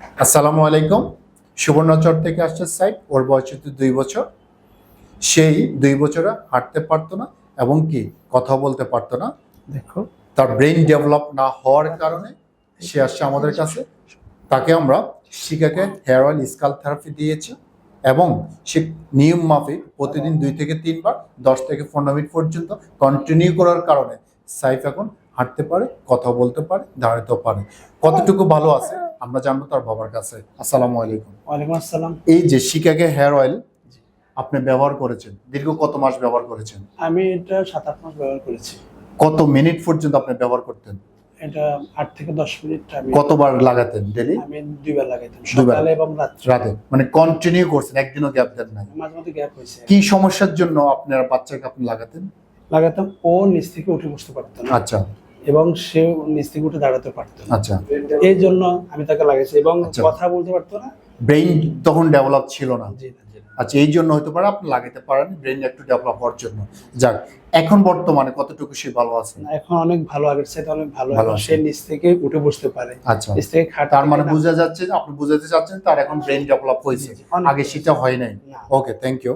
আসসালামু আলাইকুম। সুবর্ণচর থেকে আসছে সাইড ওর বয়স হচ্ছে দুই বছর। সেই দুই বছরে হাঁটতে পারতো না এবং কি কথা বলতে পারতো না। দেখো। তার ব্রেন ডেভেলপ না হওয়ার কারণে সে আসছে আমাদের কাছে। তাকে আমরা shikakai hair oil scalp therapy দিয়েছি এবং সে নিয়ম মাফিক প্রতিদিন দুই থেকে তিনবার দশ থেকে পনেরো মিনিট পর্যন্ত কন্টিনিউ করার কারণে সাইফ এখন হাঁটতে পারে কথা বলতে পারে দাঁড়াতেও পারে। কতটুকু ভালো আছে? আমরা জানব তার বাবার কাছে। আসসালামু আলাইকুম। ওয়ালাইকুম আসসালাম। এই যে শিকাকে হেয়ার অয়েল আপনি ব্যবহার করেছেন দীর্ঘ কত মাস ব্যবহার করেছেন? আমি এটা সাত আট মাস ব্যবহার করেছি। কত মিনিট পর্যন্ত আপনি ব্যবহার করতেন? এটা আট থেকে দশ মিনিট আমি কতবার লাগাতেন ডেলি? আমি দুইবার লাগাইতাম দুইবার। সকালে এবং রাত্রে। রাতে। মানে কন্টিনিউ করছেন একদিনও গ্যাপ দেন নাই। মাঝে মধ্যে গ্যাপ হয়েছে। কি সমস্যার জন্য আপনার বাচ্চাকে আপনি লাগাতেন? লাগাতাম ও নিচ থেকে উঠে বসতে পারতো না। আচ্ছা। এবং সে থেকে উঠে দাঁড়াতে পারতো আচ্ছা। এই জন্য আমি তাকে লাগাইছি এবং আচ্ছা। কথা বলতে পারতো না। ব্রেইন তখন ডেভেলপ ছিল না। আচ্ছা এই জন্য হতে পারে আপনি লাগাতে পারেন ব্রেইন একটু ডেভেলপ হওয়ার জন্য। যাক এখন বর্তমানে কতটুকু সে ভালো আছে? এখন অনেক ভালো আগের চাইতে অনেক ভালো। সে নিচ থেকে উঠে বসতে পারে। আচ্ছা। নিচ থেকে খাট তার মানে বোঝা যাচ্ছে যে আপনি বুঝাতে চাচ্ছেন তার এখন ব্রেইন ডেভেলপ হয়েছে। আগে সেটা হয় নাই। ওকে থ্যাংক ইউ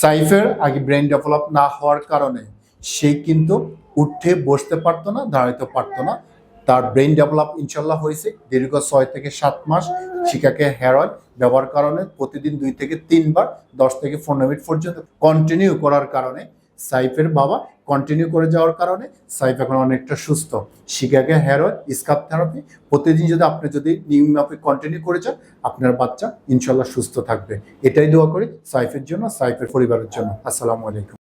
সাইফের আগে ব্রেইন ডেভেলপ না হওয়ার কারণে সে কিন্তু উঠে বসতে পারতো না, দাঁড়াইতে পারতো না। তার ব্রেন ডেভেলপ ইনশাল্লাহ হয়েছে। দীর্ঘ ছয় থেকে সাত মাস শিকাকে হেয়ার অয়েল ব্যবহার কারণে প্রতিদিন দুই থেকে তিনবার, দশ থেকে পনেরো মিনিট পর্যন্ত কন্টিনিউ করার কারণে সাইফের বাবা কন্টিনিউ করে যাওয়ার কারণে সাইফ এখন অনেকটা সুস্থ। Shikakai hair oil scalp therapy প্রতিদিন যদি আপনি যদি নিয়ম মাফিক কন্টিনিউ করে যান, আপনার বাচ্চা ইনশাল্লাহ সুস্থ থাকবে। এটাই দোয়া করি সাইফের জন্য, সাইফের পরিবারের জন্য। আসসালামু আলাইকুম।